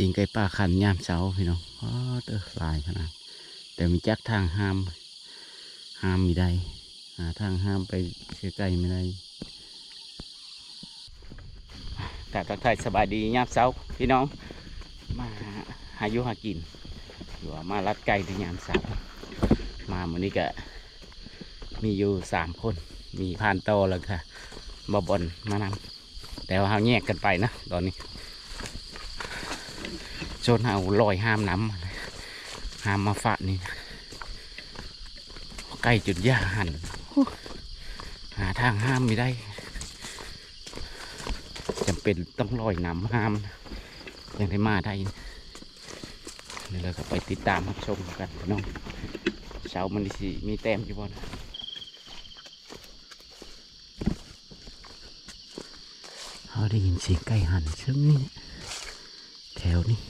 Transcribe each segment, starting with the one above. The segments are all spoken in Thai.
สิงไก่ป่าขันยามเช้าพี่น้องอ๋อเตอหลายขนาดแต่มีจักทางห้ามห้ามมีได้หาทางห้ามไปเสียไม่ได้กาทักทายสบายดียามเช้าพี่น้องมาหายุหากินหรือว่ามารัดไก่ในยามเช้ามาวันนี้ก็มีอยู่สามคน มีพานโตแล้วค่ะบอบอนมานำแต่ว่าเขาแยกกันไปนะตอนนี้ จนเอาลอยห้ามน้ำห้ามมาฝะนี่นะใกล้จุดยาหันหาทางห้ามไม่ได้จำเป็นต้องลอยน้ำห้ามยังได้มาได้นะเดี๋ยวเราก็ไปติดตามรับชมกันน้องเช้ามันสิมีแต้มอยู่บ่นะเขาได้ยินเสียงไก่หันซึ่งนี่แถวนี้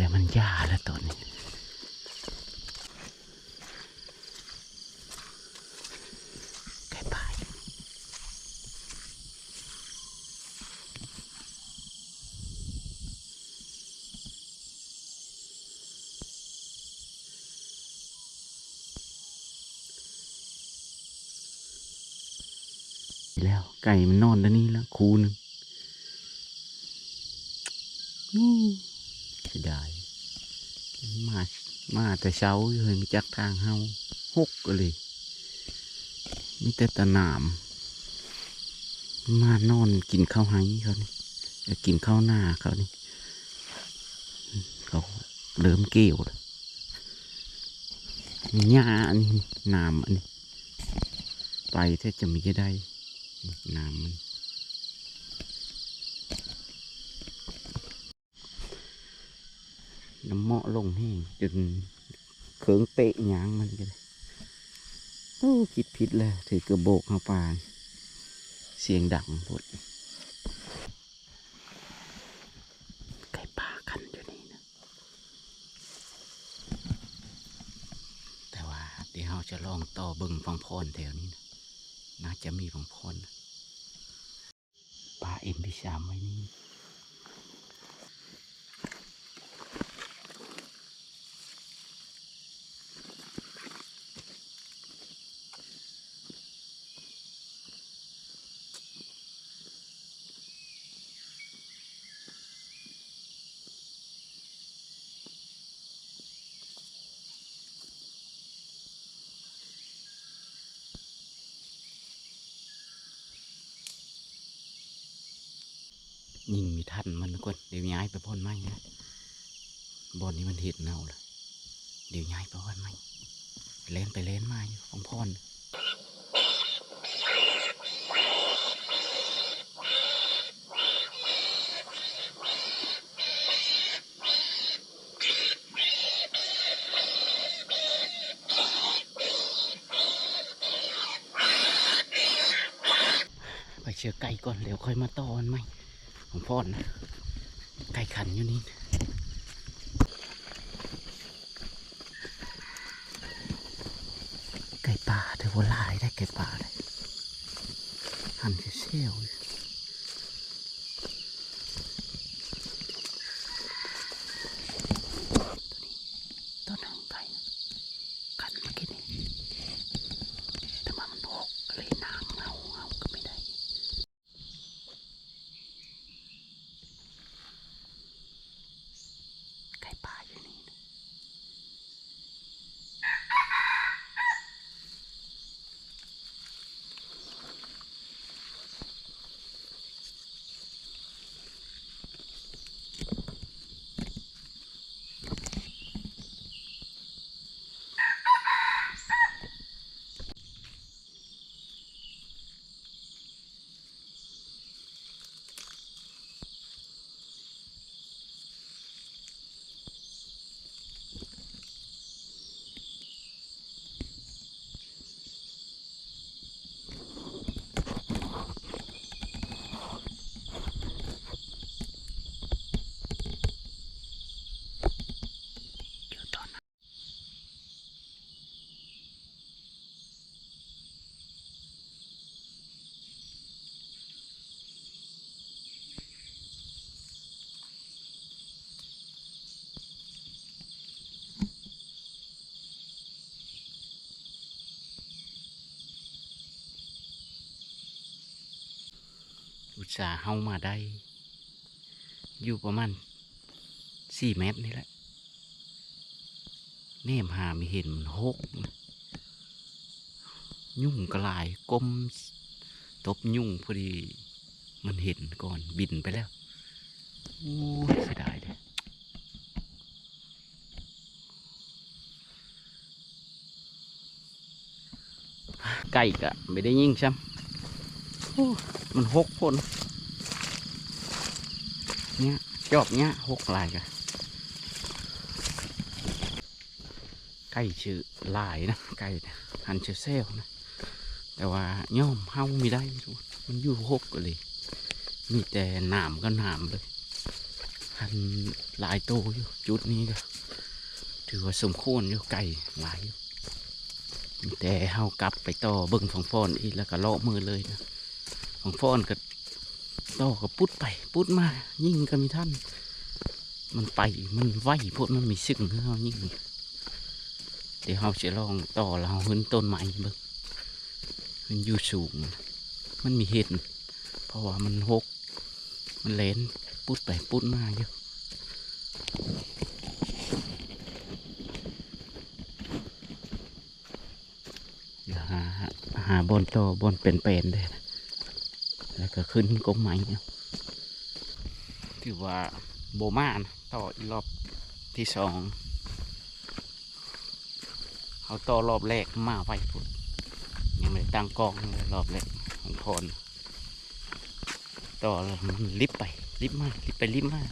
แต่มันยาแล้วตอนนี้ไก่ป่าอยู่แล้วไก่มันนอนแล้วนี่แล้วคูหนึงอู้เสียดาย มา มาแต่เช้าเลยมีจักทางเฮาหกก็เลยมีแต่ตะนาม มานอนกินข้าวไห้เขานี่กินข้าวหน้าเขานี่เขาเริ่มเกี่ยวแล้วมีหญ้าอันนี้นามอันนี้ ไปแทบจะไมีได้นามมัน น้ำเหมาะลงแห้งจนเขิงเตะยางมันกันโอ้คิดผิดเลยถือกระโบกเข้าป่าเสียงดังหมดไก่ป่ากันอยู่นี่นะ แต่ว่าเดี๋ยวเราจะลองต่อบึงฟังพรแถวนี้นะน่าจะมีฟังพรนะปลาเอ็มพีสามไว้นี่ ยิงมีทันมันก่อนเดี๋ยวย้ายไปพ่นไม้นะบอนนี้มันเห็ดเน่าเลยเดี๋ยวย้ายไปพ่นไม้เล่นไปเล่นมาอยู่ของพ่อนไปเชือไก่ก่อนเดี๋ยวค่อยมาตอนไหม ของพ่อนนะไก่ขันอยู่นี่ไก่ป่าเธอว่าหลายได้ไก่ป่าเลยหันเชี่ยวนี้ตัวหนังไก่ขันเมื่อกี้นี่แต่ว่ามันหกเลยนางเงาเงาก็ไม่ได้ ไก่ป่าอยู่นี่นะ สาเฮามาได้ อยู่ประมาณสี่เมตรนี่แหละเนมหาม่เห็นมันหกนะยุ่งกระลายกลมตบยุ่งพอดี มันเห็นก่อนบินไปแล้วโอ้ยเสียดายเลยไก่กะไม่ได้ยิงซ้ำ มันหกคนเนี่ยจอบเนี่ยหกลายกะไก่ชื่อลายนะไก่หันเชื่อเซลนะ แต่ว่าย่อมเฮาไม่ได้ทุกมันอยู่หกเลย มีแต่หนามก็หนามเลยหันหลายโตอยู่จุดนี้ก็ถือว่าสมควรอยู่ไก่หลายอยู่มีแต่เฮากลับไปต่อเบิ่งของฟอนอีกแล้วก็เลาะมือเลยนะ ของฟอนก็ต่อก็ปุดไปปุดมา ยิ่งก็มีท่าน มันไปมันไหวพวกมันมีซึ่งเฮายิ่งเดี๋ยวเฮาจะลองต่อเราขึ้นต้นไม้บิ่งมันอยู่สูง มันมีเห็ดเพราะว่ามันหก มันเลนปุดไปปุดมาอยู่เยวหาหาบนต่อบนเป็นๆเลยนะ แล้วก็ขึ้นกลมไม้เนี่ยถือว่าโบมานต่ออีกรอบที่สองเขาต่อรอบแรกมาไว้พุ่นยังไม่ได้ตั้งกล้องเลยรอบแรกของพรต่อมันลิบไปลิบมากลิบไปลิบมาก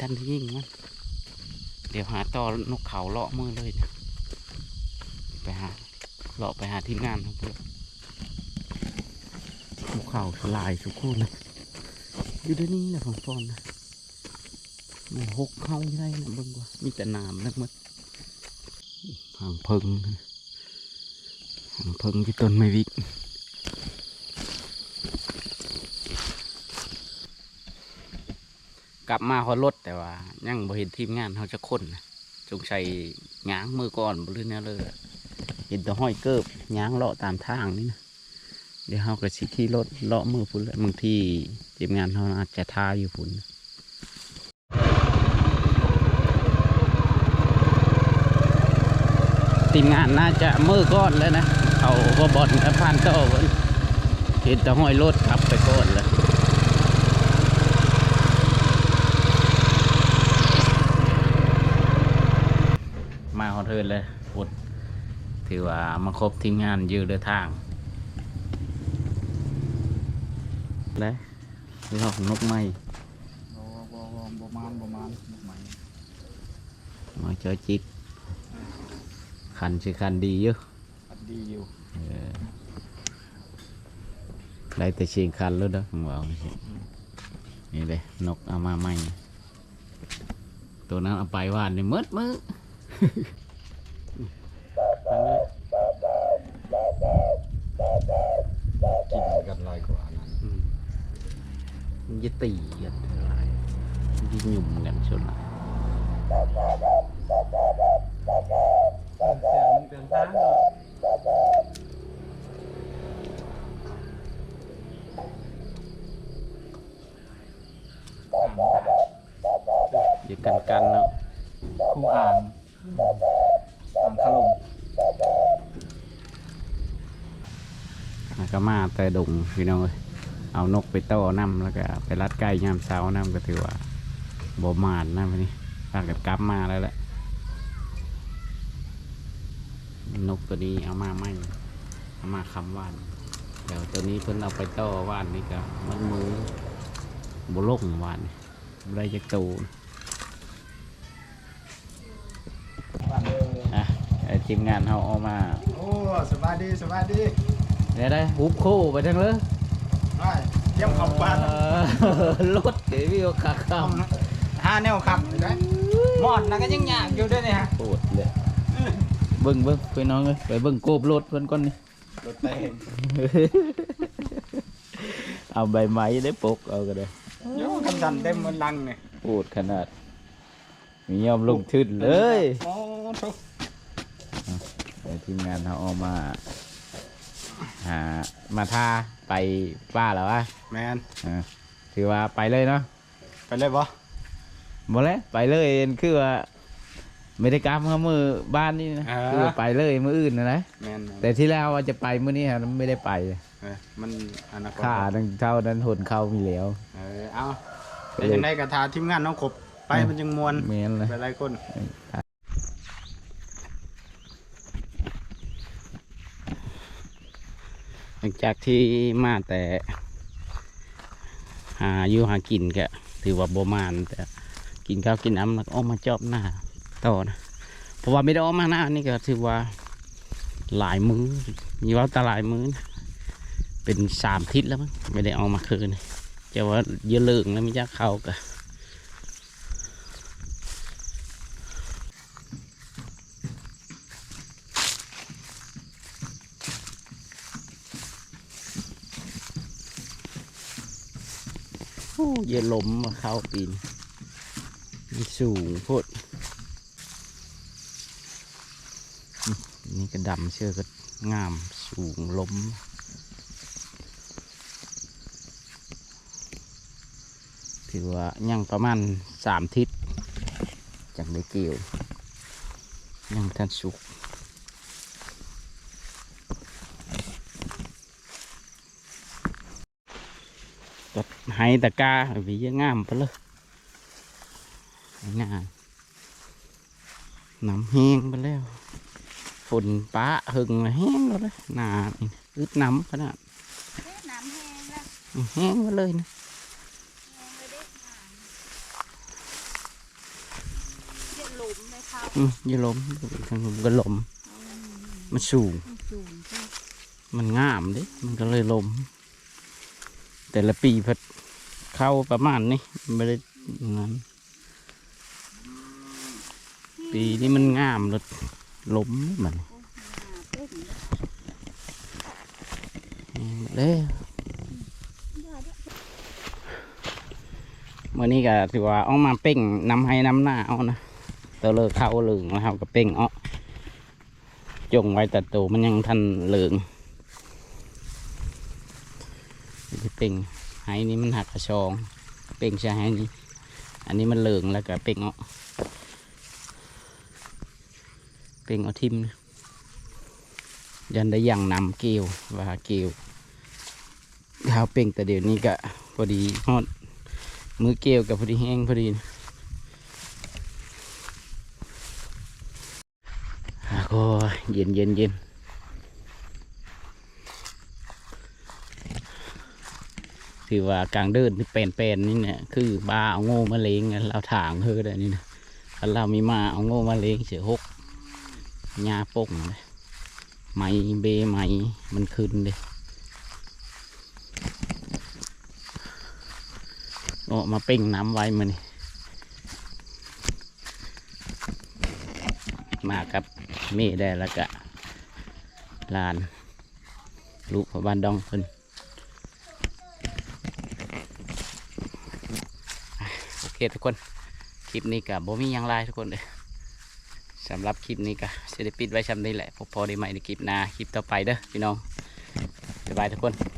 ท่านยิ่งมันเดี๋ยวหาต่อนกเขาเลาะมือเลยนะไปหาเลาะไปหาทีมงานของเพื่อนนก เขาสลายสุกุนนะอยู่ดี๋ยวนี้นะของฟอนนะมันหกเข้าไม่ได้นะเบิ่งว่ามีแต่น้ำนะมันหางเพิงนะหางเพิงที่ต้นไม้วิกกลับมาเขารถแต่ว่ายังบ่เห็นทีมงานเขาจะค้นนะจงใส่ง้างมือก่อนบรื้อเนี้ยเลยเห็นแต่ห้อยเกิบง้างเลาะตามทางนี่นะ เดี๋ยวเขาก็สิขี่รถเลาะมือพุ่นแหละบางทีทีมงานเขาอาจจะท่าอยู่พุ่นทีมงานน่าจะมือก้อนแล้วนะเขาบ่บอลกับพันโต้เพิ่นเห็นแต่ห้อยรถขับไปก้อนเลยมาฮอดเทินเลยพุดถือว่ามาครบทีมงานยืดเดินทาง เลยนี่ห้องนกไม้บ่บ่บ่บ่มานบ่มานบ่ไหมมาเจอจิกคันสิคันดีอยู่อัดดีอยู่เออได้แต่เชียงคันแล้วเด้อของเรานี่เลยนกเอามาใหม่ตัวนั้นเอาไปวานนี่มืดมือกินกันหลายกว่านั้นอืม มันจะตีกันเท่าไหร่มันจะหยุ่มกันชนไหนเสียงมันเป็นทางเนาะอยู่กันกันเนาะคู่อ่างอ่างถล่มแล้วก็มาแต่ดงพี่น้องเอ้ย เอานกไปต้อน้ำแล้วก็ไปรัดไก่ยามเช้าน้ำก็ถือว่าบ่มานนะวันนี้พากันกลับมาแล้วแหละนกตัวนี้เอามาไม่เอามาคำว่านเดี๋ยวตัวนี้เพิ่นเอาไปต้อว่านนี่ก็มันมือบ่ลงว่านนี่บ่ได้จะโตนะบ้านเด้ออะไอ้ทีมงานเขาเอามา โอ้สบายดีสบายดีเดี๋ยวได้ฮุบคู่ไปทั้งเลยไปเยี่ยมขับบ้านเออรถเดี๋ยววิวขาข้ามหาแนวขับได้หมอดนะก็ยังยากอยู่ด้วยนี่ฮะปวดเลยเบิ้งเบิ้งไปน้องเลยไปเบิ้งโกบรถเพิ่นก่อนนี่รถเต้นเอาใบไม้ได้ปกเอาก็ได้โย่คำสั่นเต็มมันลังเนี่ยปวดขนาด มียอมลงทุนเลยโอ้ทุกไอ้ทีมงานเขาเอามา หามาท่าไปป้าแล้ววะแมนอ่าถือว่าไปเลยเนาะไปเลยบ่หมดแล้วไปเลยคือว่าไม่ได้กลับมามือบ้านนี่นะคือว่าไปเลยมืออื่นนะนะแมนแต่ที่แล้วว่าจะไปมื้อนี้ฮะไม่ได้ไปเออมันอนาคตค่าทั้งเท่านั้นหนเข้ามีแล้ว เออเอาเป็นจังไดกระทาทีมงานน้องกบไปมันจึงมวนเมนเลย ไปหลายคน หลังจากที่มาแต่ หาอยู่หากินก็ถือว่าโบมานแต่กินข้าวกินน้ำแล้วก็ออกมาจอบหน้าต่อนะเพราะว่าไม่ได้ออกมาหน้านี่ก็ถือว่าหลายมือ้อมีว่าตหลายมื้อนะเป็นสามทิศแล้วมั้งไม่ได้เออกมาคืนจะว่าเยอะเลิงแล้วไม่ยากเข้ากะ เยอะลมมาเข้าปีนมันสูงพดนี่ก็ดำเชื่อก็งามสูงล้มถือว่ายังประมาณสามทิศจากได้เกี่ยวยังบ่ทันสุก ตัดไห้ตะกร้าวิยงามไปเลยงามน้ำแห้งไปแล้วฝนป้าหึงแล้วแห้งแล้วเลยหนานี่อึดน้ำขนาดน้ำแห้งแล้วแห้งไปเลยนะแห้งเลยเด็กน้ำเดี๋ยวหลุมในเขาอืมอย่าล้มทางก็ล้มมันสูง มันสูงจ้ะมันงามเดิมันก็เลยลม แต่ละปีพัดเข้าประมาณนี้ไม่ได้นั้นปีนี้มันงามเลยลมมันหาเป็นเลยเมื่อนี้ก็ถือว่าเออกมาเป่งนำให้น้ำหน้าเอานะตัวเลิกเข้าเหลืองนะครับก็เป่งเอาจงไว้แต่ตัวมันยังทันเหลือง ที่เป่งไห้นี้มันหักกระชอง เป่งใช่ไห้นี้ อันนี้มันเหลืองแล้วก็เป่งเอาเป่งเอาทิมยันได้ยังนำเกลียวว่าเกลียวข้าวเป่งแต่เดี๋ยวนี้ก็พอดีฮอดมือเกลียวกับพอดีแห้งพอดีนะอะก็เย็นเย็นเย็น ถือว่ากลางเดินที่เป็นเป็นนี่เนี่ยคือบ้าเอาโง่มาเลงเราถางเฮอได้นี่นะถ้าเรามีมาเอาโง่มาเลงเสียหกหญ้าป่งเลยไม้เบไม้มันขึ้นเลยโอ้มาเป่งน้ำไว้มานี่มากับเมีได้แล้วก็ลาน ลูกพระบ้านดองเพิ่นอะโอเค ทุกคน คลิปนี้กับโบมี่ยังไลทุกคนเลยสำหรับคลิปนี้ก็จะได้ปิดไว้ชำนี้แหละพบพอได้ใหม่ในคลิปหน้าคลิปต่อไปเด้อพี่น้องบ๊ายบายทุกคน